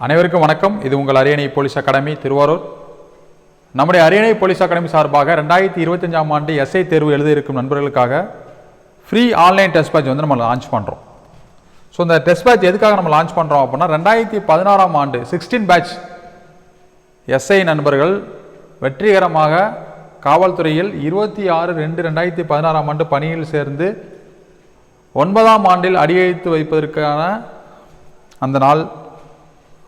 அனைவருக்கும் வணக்கம். இது உங்கள் அரியணை போலீஸ் அகாடமி திருவாரூர். நம்முடைய அரியணை போலீஸ் அகாடமி சார்பாக ரெண்டாயிரத்தி இருபத்தஞ்சாம் ஆண்டு எஸ்ஐ தேர்வு எழுத இருக்கும் நண்பர்களுக்காக ஃப்ரீ ஆன்லைன் டெஸ்ட் பேட்ச் வந்து நம்ம லான்ச் பண்ணுறோம் ஸோ இந்த டெஸ்ட் பேட்ச் எதுக்காக நம்ம லான்ச் பண்ணுறோம் அப்படின்னா ரெண்டாயிரத்தி பதினாறாம் ஆண்டு சிக்ஸ்டீன் பேட்ச் எஸ்ஐ நண்பர்கள் வெற்றிகரமாக காவல்துறையில் இருபத்தி ஆறு ரெண்டு ரெண்டாயிரத்தி பதினாறாம் ஆண்டு பணியில் சேர்ந்து ஒன்பதாம் ஆண்டில் அடியெழுத்து வைப்பதற்கான அந்த நாள்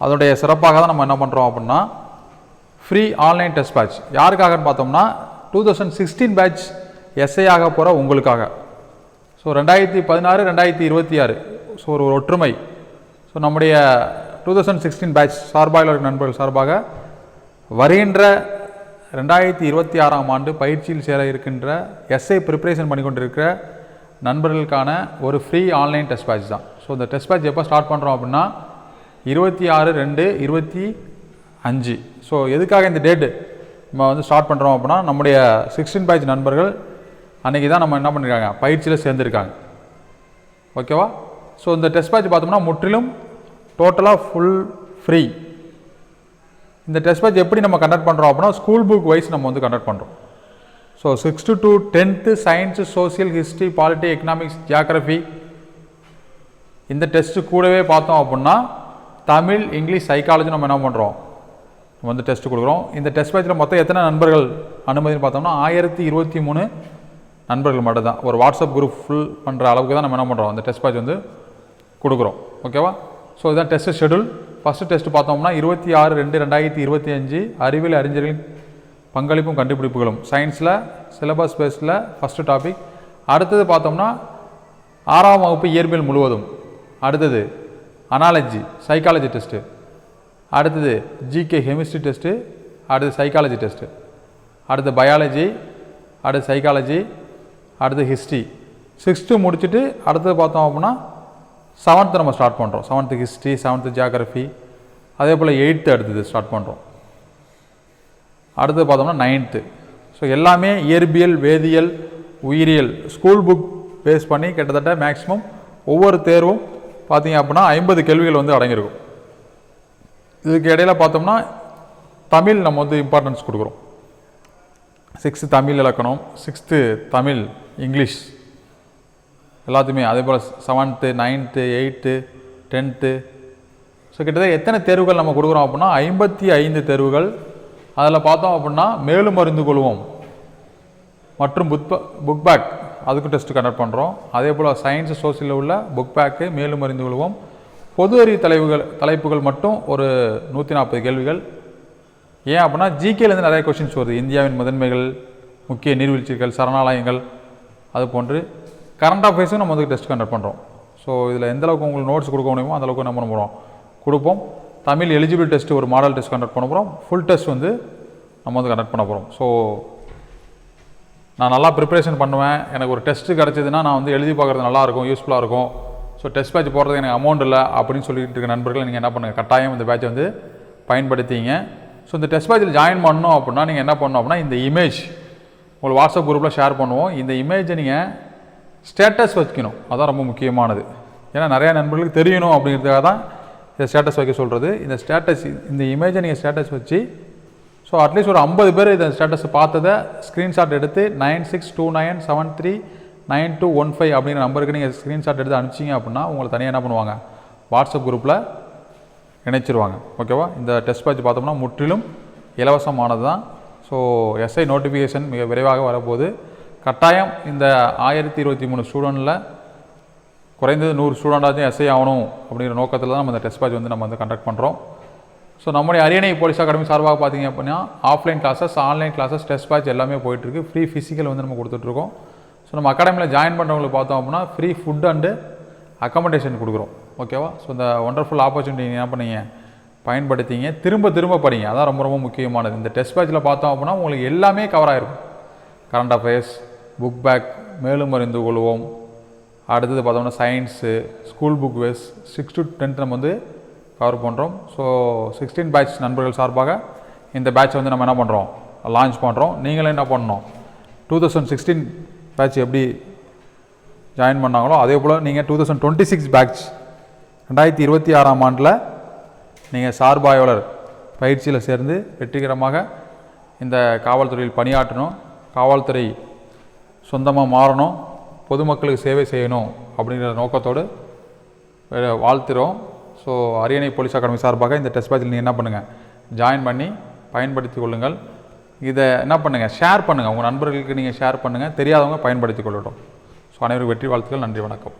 அதனுடைய சிறப்பாக தான் நம்ம என்ன பண்ணுறோம் அப்படின்னா ஃப்ரீ ஆன்லைன் டெஸ்ட் பேட்ச் யாருக்காகன்னு பார்த்தோம்னா two thousand sixteen batch SI ஆக போகிற உங்களுக்காக. ஸோ ரெண்டாயிரத்தி பதினாறு ரெண்டாயிரத்தி இருபத்தி ஆறு. ஸோ ஒரு ஒற்றுமை. ஸோ நம்முடைய டூ தௌசண்ட் சிக்ஸ்டீன் பேட்ச் சார்பாக நண்பர்கள் சார்பாக வருகின்ற ரெண்டாயிரத்தி இருபத்தி ஆறாம் ஆண்டு பயிற்சியில் சேர இருக்கின்ற எஸ்ஐ ப்ரிப்பரேஷன் பண்ணி கொண்டிருக்கிற நண்பர்களுக்கான ஒரு ஃப்ரீ ஆன்லைன் டெஸ்ட் பேட்ச் தான். ஸோ இந்த டெஸ்ட் பேட்ச் எப்போ ஸ்டார்ட் பண்ணுறோம் அப்படின்னா இருபத்தி ஆறு ரெண்டு இருபத்தி அஞ்சு. ஸோ எதுக்காக இந்த டேட்டு நம்ம வந்து ஸ்டார்ட் பண்ணுறோம் அப்படின்னா நம்முடைய சிக்ஸ்டீன் பேட்ச் நண்பர்கள் அன்றைக்கி தான் நம்ம என்ன பண்ணியிருக்காங்க பயிற்சியில் சேர்ந்துருக்காங்க. ஓகேவா ஸோ இந்த டெஸ்ட் பேட்ச் பார்த்தோம்னா முற்றிலும் டோட்டலாக ஃபுல் ஃப்ரீ இந்த டெஸ்ட் பேட்ச் எப்படி நம்ம கண்டக்ட் பண்ணுறோம் அப்படின்னா ஸ்கூல் புக் வைஸ் நம்ம வந்து கண்டக்ட் பண்ணுறோம் so sixth to tenth science social history polity economics geography இந்த டெஸ்ட்டு கூடவே பார்த்தோம் அப்படின்னா தமிழ் இங்கிலீஷ் சைக்காலஜி நம்ம என்ன பண்ணுறோம் நம்ம வந்து டெஸ்ட் கொடுக்குறோம். இந்த டெஸ்ட் பேட்சில் மொத்தம் எத்தனை நண்பர்கள் அனுமதினு பார்த்தோம்னா ஆயிரத்தி இருபத்தி மூணு நண்பர்கள் மட்டும் தான் ஒரு வாட்ஸ்அப் குரூப் ஃபுல் பண்ணுற அளவுக்கு தான் நம்ம என்ன பண்ணுறோம் அந்த டெஸ்ட் பேட்ச் வந்து கொடுக்குறோம். ஓகேவா ஸோ இதுதான் டெஸ்ட் ஷெடியூல் ஃபஸ்ட்டு டெஸ்ட் பார்த்தோம்னா இருபத்தி ஆறு ரெண்டு ரெண்டாயிரத்தி இருபத்தி அஞ்சு அறிவியல் அறிஞர்களின் பங்களிப்பும் கண்டுபிடிப்புகளும். சயின்ஸில் சிலபஸ் பேஸில் ஃபஸ்ட்டு டாபிக் அடுத்தது பார்த்தோம்னா ஆறாம் வகுப்பு இயற்பியல் முழுவதும். அடுத்தது அனாலஜி சைக்காலஜி டெஸ்ட்டு அடுத்தது ஜிகே கெமிஸ்ட்ரி டெஸ்ட்டு அடுத்து சைக்காலஜி டெஸ்ட்டு அடுத்து பயாலஜி அடுத்து சைக்காலஜி அடுத்து ஹிஸ்ட்ரி சிக்ஸ்த்து முடிச்சுட்டு அடுத்தது பார்த்தோம் அப்படின்னா செவன்த்து நம்ம ஸ்டார்ட் பண்ணுறோம் செவன்த்து ஹிஸ்ட்ரி செவன்த்து ஜியாகிரஃபி அதே போல் எயித்து அடுத்தது ஸ்டார்ட் பண்ணுறோம் அடுத்தது பார்த்தோம்னா நைன்த்து ஸோ எல்லாமே இயற்பியல் வேதியியல் உயிரியல் ஸ்கூல் புக் பேஸ் பண்ணி கிட்டத்தட்ட மேக்ஸிமம் ஒவ்வொரு தேர்வும் பார்த்தீங்க அப்படின்னா ஐம்பது கேள்விகள் வந்து அடங்கியிருக்கும். இதுக்கு இடையில பார்த்தோம்னா தமிழ் நம்ம வந்து இம்பார்ட்டன்ஸ் கொடுக்குறோம். சிக்ஸ்த்து தமிழ் இலக்கணம் சிக்ஸ்த்து தமிழ் இங்கிலீஷ் எல்லாத்தையுமே அதே போல் seventh ninth eighth tenth so கிட்டத்தட்ட எத்தனை தேர்வுகள் நம்ம கொடுக்குறோம் அப்படின்னா ஐம்பத்தி ஐந்து தேர்வுகள். அதில் பார்த்தோம் அப்படின்னா மேலும் அறிந்து கொள்வோம். மற்றும் புக் புக் பேக் அதுக்கும் டெஸ்ட் கண்டக்ட் பண்ணுறோம் அதே போல் சயின்ஸ் சோசியலில் உள்ள புக் பேக்கு மேலும் அறிந்து கொள்வோம். பொது அறிவு தலைவுகள் தலைப்புகள் மட்டும் ஒரு நூற்றி நாற்பது கேள்விகள். ஏன் அப்படின்னா ஜிகேலேருந்து நிறைய கொஷின்ஸ் வருது. இந்தியாவின் முதன்மைகள் முக்கிய நீர்வீழ்ச்சிகள் சரணாலயங்கள் அது போன்று. கரண்ட் அஃபேர்ஸும் நம்ம வந்து டெஸ்ட் கண்டக்ட் பண்ணுறோம் ஸோ இதில் எந்த அளவுக்கு உங்களுக்கு நோட்ஸ் கொடுக்க முடியுமோ அந்த அளவுக்கு நம்ம பண்ணுறோம் கொடுப்போம். தமிழ் எலிஜிபிள் டெஸ்ட்டு ஒரு மாடல் டெஸ்ட் கண்டக்ட் பண்ண போகிறோம் ஃபுல் டெஸ்ட் வந்து நம்ம வந்து கண்டக்ட் பண்ண போகிறோம் ஸோ நான் நல்லா ப்ரிப்பரேஷன் பண்ணுவேன். எனக்கு ஒரு டெஸ்ட்டு கிடச்சிதுன்னா நான் வந்து எழுதி பார்க்குறது நல்லாயிருக்கும் யூஸ்ஃபுல்லாக இருக்கும். ஸோ டெஸ்ட் பேட்ச் போகிறதுக்கு எனக்கு அமௌண்ட் இல்லை அப்படின்னு சொல்லிட்டு இருக்க நண்பர்கள் நீங்கள் என்ன பண்ணுங்கள் கட்டாயம் இந்த பேட்சை வந்து பயன்படுத்திங்க. ஸோ இந்த டெஸ்ட் பேட்சில் ஜாயின் பண்ணணும் அப்படின்னா நீங்கள் என்ன பண்ணணும் அப்படின்னா இந்த இமேஜ் உங்கள் வாட்ஸ்அப் குரூப்பில் ஷேர் பண்ணுவோம். இந்த இமேஜை நீங்கள் ஸ்டேட்டஸ் வைக்கணும். அதான் ரொம்ப முக்கியமானது. ஏன்னா நிறையா நண்பர்களுக்கு தெரியணும் அப்படிங்கிறதுக்காக தான் இந்த ஸ்டேட்டஸ் வைக்க சொல்கிறது இந்த ஸ்டேட்டஸ் இந்த இமேஜை நீங்கள் ஸ்டேட்டஸ் வச்சு ஸோ அட்லீஸ்ட் ஒரு ஐம்பது பேர் இந்த ஸ்டேட்டஸ் பார்த்ததை ஸ்க்ரீன்ஷாட் எடுத்து nine six two nine seven three nine two one five அப்படிங்கிற நம்பருக்கு நீங்கள் ஸ்க்ரீன்ஷாட் எடுத்து அனுப்பிச்சிங்க அப்படின்னா உங்களை தனியாக என்ன பண்ணுவாங்க? வாட்ஸ்அப் குரூப்பில் இணைச்சிருவாங்க. ஓகேவா இந்த டெஸ்ட் பேட்ச் பார்த்தோம்னா முற்றிலும் இலவசமானது தான் ஸோ எஸ்ஐ நோட்டிஃபிகேஷன் மிக விரைவாக வரப்போகுது. கட்டாயம் இந்த ஆயிரத்தி இருபத்தி மூணு ஸ்டூடெண்ட்டில் குறைந்தது நூறு ஸ்டூடெண்டாச்சும் எஸ்ஐ ஆகணும் அப்படிங்கிற நோக்கத்தில் தான் நம்ம இந்த டெஸ்ட் பேட்ச் வந்து நம்ம வந்து கண்டக்ட் பண்ணுறோம் ஸோ நம்முடைய அரியணை போலீஸ் அகாடமி சார்பாக பார்த்தீங்க அப்படின்னா offline classes online classes test batch எல்லாமே போயிட்டுருக்கு. ஃப்ரீ ஃபிசிக்கல் வந்து நம்ம கொடுத்துட்ருக்கோம். ஸோ நம்ம அகாடமியில் ஜாயின் பண்ணுறவங்களுக்கு பார்த்தோம் அப்படின்னா ஃப்ரீ ஃபுட் அண்டு அக்கமடேஷன் கொடுக்குறோம். ஓகேவா ஸோ இந்த ஒண்டர்ஃபுல் ஆப்பர்ச்சுனிட்டி என்ன பண்ணீங்க பயன்படுத்திங்க. திரும்ப திரும்ப படிங்க. அதான் ரொம்ப ரொம்ப முக்கியமானது. இந்த டெஸ்ட் பேட்சில் பார்த்தோம் அப்படின்னா உங்களுக்கு எல்லாமே கவர் ஆகிருக்கும் கரண்ட் அஃபேர்ஸ் புக் பேக் மேலும் அறிந்து கொள்வோம். அடுத்தது பார்த்தோம்னா science school book wise six to tenth நம்ம வந்து கவர் பண்ணுறோம் ஸோ சிக்ஸ்டீன் பேட்ச் நண்பர்கள் சார்பாக இந்த பேட்ச் வந்து நம்ம என்ன பண்ணுறோம் லான்ச் பண்ணுறோம் நீங்களும் என்ன பண்ணணும்? டூ தௌசண்ட் சிக்ஸ்டீன் பேட்ச் எப்படி ஜாயின் பண்ணாங்களோ அதே போல் நீங்கள் two thousand twenty six batch ரெண்டாயிரத்தி இருபத்தி ஆறாம் ஆண்டில் நீங்கள் சார்பாய்வாளர் பயிற்சியில் சேர்ந்து வெற்றிகரமாக இந்த காவல்துறையில் பணியாற்றணும். காவல்துறை சொந்தமாக மாறணும். பொதுமக்களுக்கு சேவை செய்யணும் அப்படிங்கிற நோக்கத்தோடு வாழ்த்துகிறோம் ஸோ அரியணை போலீஸ் அகாடமி சார்பாக இந்த டெஸ்ட் பேட்சில் நீங்கள் என்ன பண்ணுங்கள் ஜாயின் பண்ணி பயன்படுத்திக் கொள்ளுங்கள். இதை என்ன பண்ணுங்கள் ஷேர் பண்ணுங்கள் உங்கள் நண்பர்களுக்கு நீங்கள் ஷேர் பண்ணுங்கள் தெரியாதவங்க பயன்படுத்தி கொள்ளட்டும். ஸோ அனைவருக்கும் வெற்றி வாழ்த்துக்கள். நன்றி வணக்கம்.